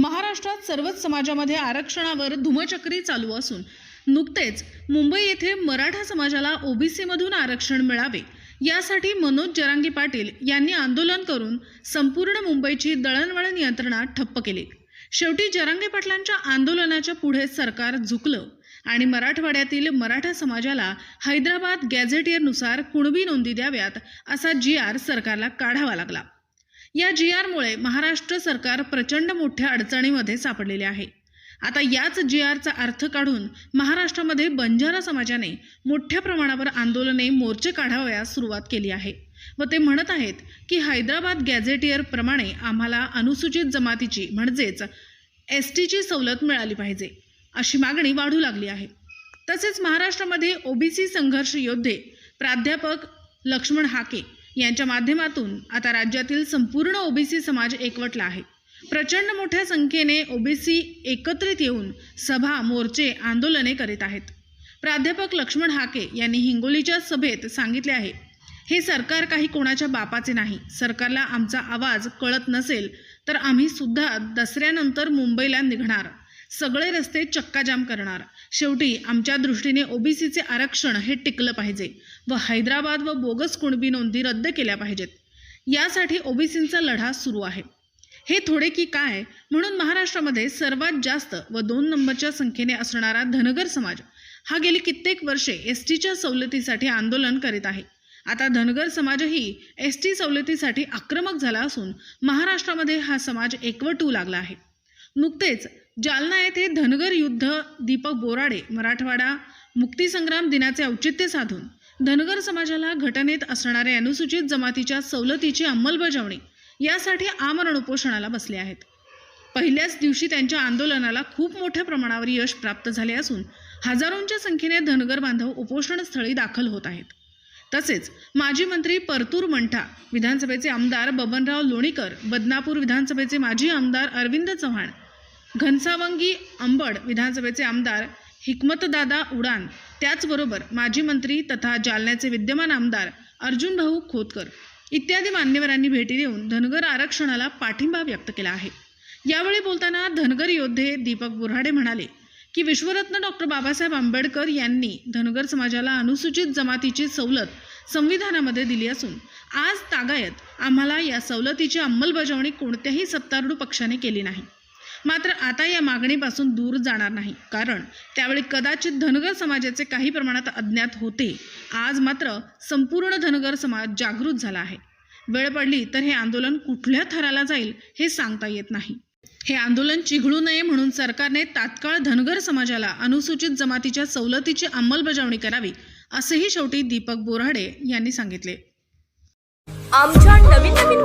महाराष्ट्रात सर्वच समाजामध्ये आरक्षणावर धुमचक्री चालू असून नुकतेच मुंबई येथे मराठा समाजाला ओबीसीमधून आरक्षण मिळावे. यासाठी मनोज जरांगी पाटील यांनी आंदोलन करून संपूर्ण मुंबईची दळणवळण यंत्रणा ठप्प केली. शेवटी जरांगे पाटलांच्या आंदोलनाच्या पुढे सरकार झुकलं आणि मराठवाड्यातील मराठा समाजाला हैदराबाद गॅझेटियरनुसार कुणबी नोंदी द्याव्यात असा जी आर सरकारला काढावा लागला. या जी आरमुळे महाराष्ट्र सरकार प्रचंड मोठ्या अडचणीमध्ये सापडलेले आहे. आता याच जी आरचा अर्थ काढून महाराष्ट्रामध्ये बंजारा समाजाने मोठ्या प्रमाणावर आंदोलने मोर्चे काढावयास सुरुवात केली आहे. व ते म्हणत आहेत की हैदराबाद गॅझेटियरप्रमाणे आम्हाला अनुसूचित जमातीची म्हणजेच एस टीची सवलत मिळाली पाहिजे अशी मागणी वाढू लागली आहे. तसेच महाराष्ट्रामध्ये ओबीसी संघर्ष योद्धे प्राध्यापक लक्ष्मण हाके यांच्या माध्यमातून आता राज्यातील संपूर्ण ओबीसी समाज एकवटला आहे. प्रचंड मोठ्या संख्येने ओबीसी एकत्रित येऊन सभा मोर्चे आंदोलने करीत आहेत. प्राध्यापक लक्ष्मण हाके यांनी हिंगोलीच्या सभेत सांगितले आहे हे सरकार काही कोणाच्या बापाचे नाही. सरकारला आमचा आवाज कळत नसेल तर आम्ही सुद्धा दसऱ्यानंतर मुंबईला निघणार. सगळे रस्ते चक्काजाम करणार. शेवटी आमच्या दृष्टीने ओबीसीचे आरक्षण हे टिकलं पाहिजे व हैदराबाद व बोगस कुणबी नोंदी रद्द केल्या पाहिजेत. यासाठी ओबीसींचा लढा सुरू आहे. हे थोडे की काय? म्हणून महाराष्ट्रामध्ये सर्वात जास्त व दोन नंबरच्या संख्येने असणारा धनगर समाज हा गेली कित्येक वर्षे एस टीच्या सवलतीसाठी आंदोलन करीत आहे. आता धनगर समाजही एस टी सवलतीसाठी आक्रमक झाला असून महाराष्ट्रामध्ये हा समाज एकवटू लागला आहे. नुकतेच जालना येथे धनगर युद्ध दीपक बोराडे मराठवाडा मुक्तीसंग्राम दिनाचे औचित्य साधून धनगर समाजाला घटनेत असणाऱ्या अनुसूचित जमातीच्या सवलतीची अंमलबजावणी यासाठी आमरण उपोषणाला बसले आहेत. पहिल्याच दिवशी त्यांच्या आंदोलनाला खूप मोठ्या प्रमाणावर यश प्राप्त झाले असून हजारोंच्या संख्येने धनगर बांधव उपोषणस्थळी दाखल होत आहेत. तसेच माजी मंत्री परतूर मंठा विधानसभेचे आमदार बबनराव लोणीकर बदनापूर विधानसभेचे माजी आमदार अरविंद चव्हाण घनसावंगी अंबड विधानसभेचे आमदार हिकमतदादा उडान. त्याचबरोबर माजी मंत्री तथा जालन्याचे विद्यमान आमदार अर्जुन भाऊ खोतकर. इत्यादी मान्यवरांनी भेटी देऊन धनगर आरक्षणाला पाठिंबा व्यक्त केला आहे. यावेळी बोलताना धनगर योद्धे दीपक बुऱ्हाडे म्हणाले की विश्वरत्न डॉक्टर बाबासाहेब आंबेडकर यांनी धनगर समाजाला अनुसूचित जमातीची सवलत संविधानामध्ये दिली असून आज तागायत आम्हाला या सवलतीची अंमलबजावणी कोणत्याही सत्तारूढ पक्षाने केली नाही. मात्र आता या मागणीपासून दूर जाणार नाही. कारण त्यावेळी कदाचित धनगर समाजाचे काही प्रमाणात अज्ञात होते. आज मात्र संपूर्ण धनगर समाज जागृत झाला आहे. वेळ पडली तर हे आंदोलन कुठल्या थराला जाईल हे सांगता येत नाही. हे आंदोलन चिघळू नये म्हणून सरकारने तात्काळ धनगर समाजाला अनुसूचित जमातीच्या सवलतीची अंमलबजावणी करावी असेही शेवटी दीपक बोराडे यांनी सांगितले. आमच्या नवीन नवीन